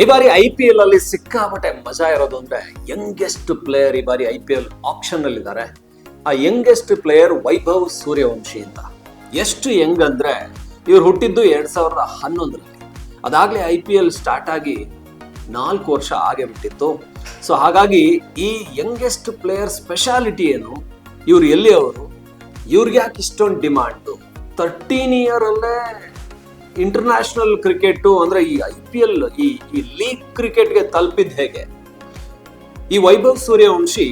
ಈ ಬಾರಿ I P L ಅಲ್ಲಿ ಸಿಕ್ಕಾಪಟ್ಟೆ ಮಜಾ ಇರೋದು ಅಂದ್ರೆ ಯಂಗೆಸ್ಟ್ ಪ್ಲೇಯರ್ ಈ ಬಾರಿ ಐ ಪಿ ಎಲ್ ಆಪ್ಷನ್ ಅಲ್ಲಿ ಇದ್ದಾರೆ ಆ ಯಂಗೆಸ್ಟ್ ಪ್ಲೇಯರ್ ವೈಭವ್ ಸೂರ್ಯವಂಶಿ ಅಂತ. ಎಷ್ಟು ಯಂಗ್ ಅಂದ್ರೆ ಇವ್ರು ಹುಟ್ಟಿದ್ದು ಎರಡ್ ಸಾವಿರದ ಹನ್ನೊಂದರಲ್ಲಿ. ಅದಾಗಲೇ ಐ ಪಿ ಎಲ್ ಸ್ಟಾರ್ಟ್ ಆಗಿ ನಾಲ್ಕು ವರ್ಷ ಆಗೇ ಬಿಟ್ಟಿತ್ತು. ಸೊ ಹಾಗಾಗಿ ಈ ಯಂಗೆಸ್ಟ್ ಪ್ಲೇಯರ್ ಸ್ಪೆಷಾಲಿಟಿ ಏನು, ಇವ್ರು ಎಲ್ಲಿ ಅವರು ಇವ್ರಿಗೆ ಯಾಕೆ ಇಷ್ಟೊಂದು ಡಿಮಾಂಡು ತರ್ಟೀನ್ ಇಯರ್ ಅಲ್ಲೇ ಇಂಟರ್ನ್ಯಾಷನಲ್ ಕ್ರಿಕೆಟ್ ಅಂದ್ರೆ ಈ ಐ ಪಿ ಎಲ್ ಈ ಈ ಲೀಗ್ ಕ್ರಿಕೆಟ್ಗೆ ತಲುಪಿದ ಹೇಗೆ? ಈ ವೈಭವ್ ಸೂರ್ಯವಂಶಿ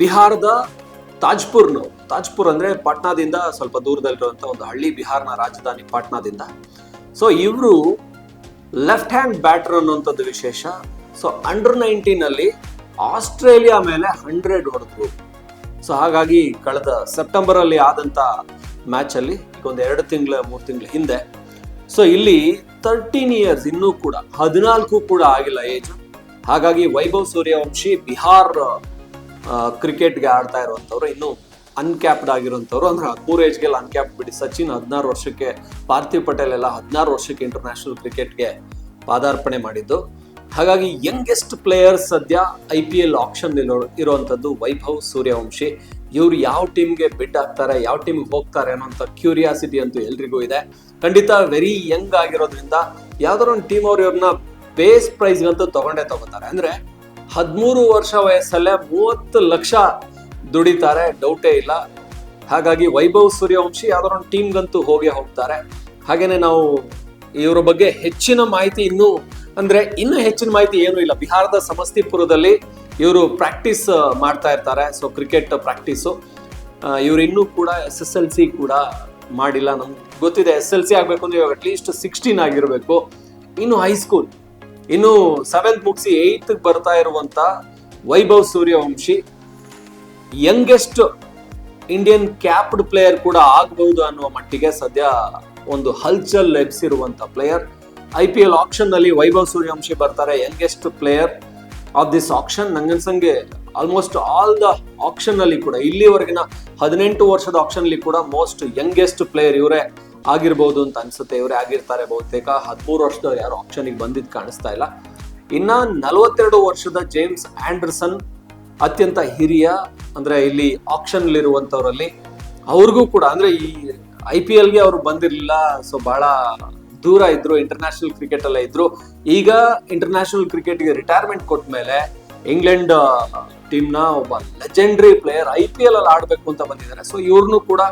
ಬಿಹಾರದ ತಾಜ್ಪುರ್ನು, ತಾಜ್ಪುರ್ ಅಂದ್ರೆ ಪಾಟ್ನಾದಿಂದ ಸ್ವಲ್ಪ ದೂರದಲ್ಲಿರುವಂತ ಒಂದು ಹಳ್ಳಿ ಬಿಹಾರ್ನ ರಾಜಧಾನಿ ಪಾಟ್ನಾದಿಂದ. ಸೊ ಇವರು ಲೆಫ್ಟ್ ಹ್ಯಾಂಡ್ ಬ್ಯಾಟರ್ ಅನ್ನುವಂಥದ್ದು ವಿಶೇಷ. ಸೊ ಅಂಡರ್ ನೈನ್ಟೀನ್ ಅಲ್ಲಿ ಆಸ್ಟ್ರೇಲಿಯಾ ಮೇಲೆ ಹಂಡ್ರೆಡ್ ಹೊಡೆದ್ರು. ಸೊ ಹಾಗಾಗಿ ಕಳೆದ ಸೆಪ್ಟೆಂಬರ್ ಅಲ್ಲಿ ಆದಂತ ಮ್ಯಾಚ್ ಅಲ್ಲಿ ಈಗ ಒಂದು ಎರಡು ತಿಂಗಳ, ಮೂರು ತಿಂಗಳ ಹಿಂದೆ ಸೊ ಇಲ್ಲಿ ತರ್ಟೀನ್ ಇಯರ್ಸ್ ಇನ್ನೂ ಕೂಡ, ಹದಿನಾಲ್ಕು ಕೂಡ ಆಗಿಲ್ಲ ಏಜ್ ಹಾಗಾಗಿ ವೈಭವ್ ಸೂರ್ಯವಂಶಿ ಬಿಹಾರ್ ಕ್ರಿಕೆಟ್ಗೆ ಆಡ್ತಾ ಇರುವಂಥವ್ರು, ಇನ್ನು ಅನ್ಕ್ಯಾಪ್ಡ್ ಆಗಿರುವಂಥವ್ರು. ಅಂದ್ರೆ ಹದಿಮೂರು ಏಜ್ಗೆಲ್ಲ ಅನ್ಕ್ಯಾಪ್ ಬಿಡಿ. ಸಚಿನ್ ಹದಿನಾರು ವರ್ಷಕ್ಕೆ, ಪಾರ್ಥಿವ್ ಪಟೇಲ್ ಎಲ್ಲ ಹದಿನಾರು ವರ್ಷಕ್ಕೆ ಇಂಟರ್ನ್ಯಾಷನಲ್ ಕ್ರಿಕೆಟ್ಗೆ ಪಾದಾರ್ಪಣೆ ಮಾಡಿದ್ದು. ಹಾಗಾಗಿ ಯಂಗೆಸ್ಟ್ ಪ್ಲೇಯರ್ ಸದ್ಯ ಐ ಪಿ ಎಲ್ ಆಪ್ಷನ್ ಇರುವಂಥದ್ದು ವೈಭವ್ ಸೂರ್ಯವಂಶಿ. ಇವ್ರು ಯಾವ ಟೀಮ್ಗೆ ಬಿಡ್ ಆಗ್ತಾರೆ ಯಾವ ಟೀಮ್ಗೆ ಹೋಗ್ತಾರೆ ಅನ್ನೋಂಥ ಕ್ಯೂರಿಯಾಸಿಟಿ ಅಂತೂ ಎಲ್ರಿಗೂ ಇದೆ. ಖಂಡಿತ ವೆರಿ ಯಂಗ್ ಆಗಿರೋದ್ರಿಂದ ಯಾವ್ದಾರು ಒಂದು ಟೀಮ್ ಅವ್ರು ಇವ್ರನ್ನ ಬೇಸ್ ಪ್ರೈಸ್ಗಂತೂ ತಗೊಂಡೇ ತಗೋತಾರೆ. ಅಂದ್ರೆ ಹದಿಮೂರು ವರ್ಷ ವಯಸ್ಸಲ್ಲೇ ಮೂವತ್ತು ಲಕ್ಷ ದುಡಿತಾರೆ ಡೌಟೇ ಇಲ್ಲ. ಹಾಗಾಗಿ ವೈಭವ್ ಸೂರ್ಯವಂಶಿ ಯಾವ್ದಾರ ಒಂದು ಟೀಮ್ಗಂತೂ ಹೋಗೇ ಹೋಗ್ತಾರೆ. ಹಾಗೇನೆ ನಾವು ಇವರ ಬಗ್ಗೆ ಹೆಚ್ಚಿನ ಮಾಹಿತಿ ಇನ್ನೂ, ಅಂದ್ರೆ ಇನ್ನೂ ಹೆಚ್ಚಿನ ಮಾಹಿತಿ ಏನೂ ಇಲ್ಲ. ಬಿಹಾರದ ಸಮಸ್ತಿಪುರದಲ್ಲಿ ಇವರು ಪ್ರಾಕ್ಟೀಸ್ ಮಾಡ್ತಾ ಇರ್ತಾರೆ. ಸೊ ಕ್ರಿಕೆಟ್ ಪ್ರಾಕ್ಟೀಸು ಇವರು ಇನ್ನೂ ಕೂಡ ಎಸ್ ಎಸ್ ಎಲ್ ಸಿ ಕೂಡ ಮಾಡಿಲ್ಲ. ನಮ್ಗೆ ಗೊತ್ತಿದೆ ಎಸ್ ಎಲ್ ಸಿ ಆಗಬೇಕು ಅಂದ್ರೆ ಇವಾಗ ಅಟ್ಲೀಸ್ಟ್ ಸಿಕ್ಸ್ಟೀನ್ ಆಗಿರಬೇಕು. ಇನ್ನು ಹೈಸ್ಕೂಲ್ ಇನ್ನು ಸೆವೆಂತ್ ಮುಗಿಸಿ ಏಯ್ತ್ಗೆ ಬರ್ತಾ ಇರುವಂತ Vaibhav Suryavanshi youngest Indian capped player ಕೂಡ ಆಗಬಹುದು ಅನ್ನುವ ಮಟ್ಟಿಗೆ ಸದ್ಯ ಒಂದು ಹಲ್ಚಲ್ ಎಬ್ಸಿರುವಂತ ಪ್ಲೇಯರ್ ಐ ಪಿ ಎಲ್ ಆಪ್ಷನ್ನಲ್ಲಿ ವೈಭವ್ ಸೂರ್ಯವಂಶಿ ಬರ್ತಾರೆ youngest player of this auction ನಂಗನ್ಸಂಗೆ almost all the auction ಅಲ್ಲಿ ಕೂಡ, ಇಲ್ಲಿವರೆಗಿನ ಹದಿನೆಂಟು ವರ್ಷದ ಆಕ್ಷನ್ ಅಲ್ಲಿ ಕೂಡ ಮೋಸ್ಟ್ ಯಂಗೆಸ್ಟ್ ಪ್ಲೇಯರ್ ಇವರೇ ಆಗಿರ್ಬೋದು ಅಂತ ಅನ್ಸುತ್ತೆ. ಇವರೇ ಆಗಿರ್ತಾರೆ ಬಹುತೇಕ. ಹದಿಮೂರು ವರ್ಷದವ್ರು ಯಾರು ಆಪ್ಷನ್ಗೆ ಬಂದಿದ್ದು ಕಾಣಿಸ್ತಾ ಇಲ್ಲ. ಇನ್ನ ನಲವತ್ತೆರಡು ವರ್ಷದ ಜೇಮ್ಸ್ ಆಂಡರ್ಸನ್ ಅತ್ಯಂತ ಹಿರಿಯ, ಅಂದ್ರೆ ಇಲ್ಲಿ ಆಕ್ಷನ್ ಇರುವಂತವರಲ್ಲಿ, ಅವ್ರಿಗೂ ಕೂಡ, ಅಂದ್ರೆ ಈ ಐ ಪಿ ಎಲ್ಗೆ ಅವರು ಬಂದಿರಲಿಲ್ಲ ಸೊ ಬಹಳ ದೂರ ಇದ್ರು ಇಂಟರ್ನ್ಯಾಷನಲ್ ಕ್ರಿಕೆಟ್ ಅಲ್ಲೇ ಇದ್ರು. ಈಗ ಇಂಟರ್ನ್ಯಾಷನಲ್ ಕ್ರಿಕೆಟ್ಗೆ ರಿಟೈರ್ಮೆಂಟ್ ಕೊಟ್ಟ ಮೇಲೆ ಇಂಗ್ಲೆಂಡ್ ಟೀಮ್ನ ಒಬ್ಬ legendary player I P L ಅಲ್ಲಿ ಆಡ್ಬೇಕು ಅಂತ ಬಂದಿದ್ದಾರೆ. ಸೊ ಇವ್ರನ್ನು ಕೂಡ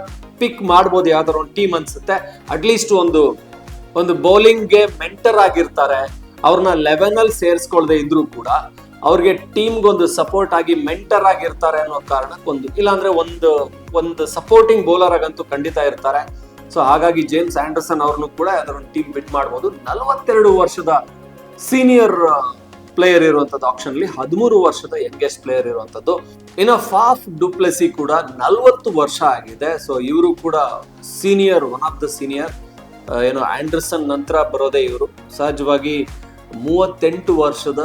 ಪಿಕ್ ಮಾಡ್ಬೋದು ಯಾವ್ದಾರ ಒಂದು ಟೀಮ್ ಅನ್ಸುತ್ತೆ. ಅಟ್ಲೀಸ್ಟ್ ಒಂದು ಒಂದು ಬೌಲಿಂಗ್ಗೆ ಮೆಂಟರ್ ಆಗಿರ್ತಾರೆ. ಅವ್ರನ್ನ ಲೆವೆನ್ ಅಲ್ಲಿ ಸೇರಿಸ್ಕೊಳ್ದೆ ಇದ್ರು ಕೂಡ ಅವ್ರಿಗೆ ಟೀಮ್ಗೊಂದು ಸಪೋರ್ಟ್ ಆಗಿ ಮೆಂಟರ್ ಆಗಿರ್ತಾರೆ ಅನ್ನೋ ಕಾರಣಕ್ಕೊಂದು, ಇಲ್ಲಾಂದ್ರೆ ಒಂದು ಒಂದು ಸಪೋರ್ಟಿಂಗ್ ಬೌಲರ್ ಆಗಂತೂ ಖಂಡಿತ ಇರ್ತಾರೆ. ಸೊ ಹಾಗಾಗಿ ಜೇಮ್ಸ್ ಆಂಡರ್ಸನ್ ಅವ್ರನ್ನು ಕೂಡ ಯಾವ್ದಾದ್ರು ಟೀಮ್ ಬಿಟ್ ಮಾಡ್ಬೋದು. ನಲವತ್ತೆರಡು ವರ್ಷದ ಸೀನಿಯರ್ ಪ್ಲೇಯರ್ ಇರುವಂತದ್ದು ಆಪ್ಷನ್ ಅಲ್ಲಿ ಹದಿಮೂರು ವರ್ಷದ ಯಂಗೆಸ್ಟ್ ಪ್ಲೇಯರ್ ಇರುವಂತದ್ದು. ಇನ್ನು ಫಾಫ್ ಡುಪ್ಲೆಸಿ ಕೂಡ ನಲವತ್ತು ವರ್ಷ ಆಗಿದೆ. ಸೊ ಇವರು ಕೂಡ senior one of the senior ಏನು ಆಂಡರ್ಸನ್ ನಂತರ ಬರೋದೇ ಇವರು. ಸಹಜವಾಗಿ ಮೂವತ್ತೆಂಟು ವರ್ಷದ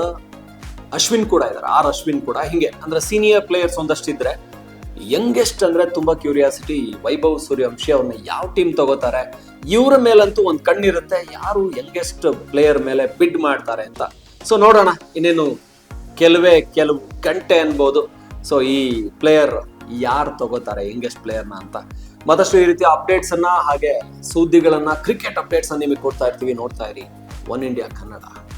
ಅಶ್ವಿನ್ ಕೂಡ ಇದ್ದಾರೆ. ಆರ್ ಅಶ್ವಿನ್ ಕೂಡ. ಹಿಂಗೆ, ಅಂದ್ರೆ ಸೀನಿಯರ್ ಪ್ಲೇಯರ್ಸ್ ಒಂದಷ್ಟು ಇದ್ರೆ ಯಂಗೆಸ್ಟ್ ಅಂದ್ರೆ ತುಂಬಾ ಕ್ಯೂರಿಯಾಸಿಟಿ ವೈಭವ್ ಸೂರ್ಯವಂಶಿ ಅವ್ರನ್ನ ಯಾವ ಟೀಮ್ ತಗೋತಾರೆ? ಇವರ ಮೇಲಂತೂ ಒಂದು ಕಣ್ಣಿರುತ್ತೆ, ಯಾರು ಯಂಗೆಸ್ಟ್ ಪ್ಲೇಯರ್ ಮೇಲೆ ಬಿಡ್ ಮಾಡ್ತಾರೆ ಅಂತ. ಸೊ ನೋಡೋಣ, ಇನ್ನೇನು ಕೆಲವೇ ಕೆಲವು ಗಂಟೆ ಅನ್ಬೋದು. ಸೊ ಈ ಪ್ಲೇಯರ್ ಯಾರು ತಗೋತಾರೆ ಯಂಗೆಸ್ಟ್ ಪ್ಲೇಯರ್ನ ಅಂತ. ಮತ್ತಷ್ಟು ಈ ರೀತಿಯ ಅಪ್ಡೇಟ್ಸ್ ಅನ್ನ ಹಾಗೆ ಸುದ್ದಿಗಳನ್ನ ಕ್ರಿಕೆಟ್ ಅಪ್ಡೇಟ್ಸ್ ನಿಮಗೆ ಕೊಡ್ತಾ ಇರ್ತೀವಿ. ನೋಡ್ತಾ ಇರಿ, ಒನ್ ಇಂಡಿಯಾ ಕನ್ನಡ.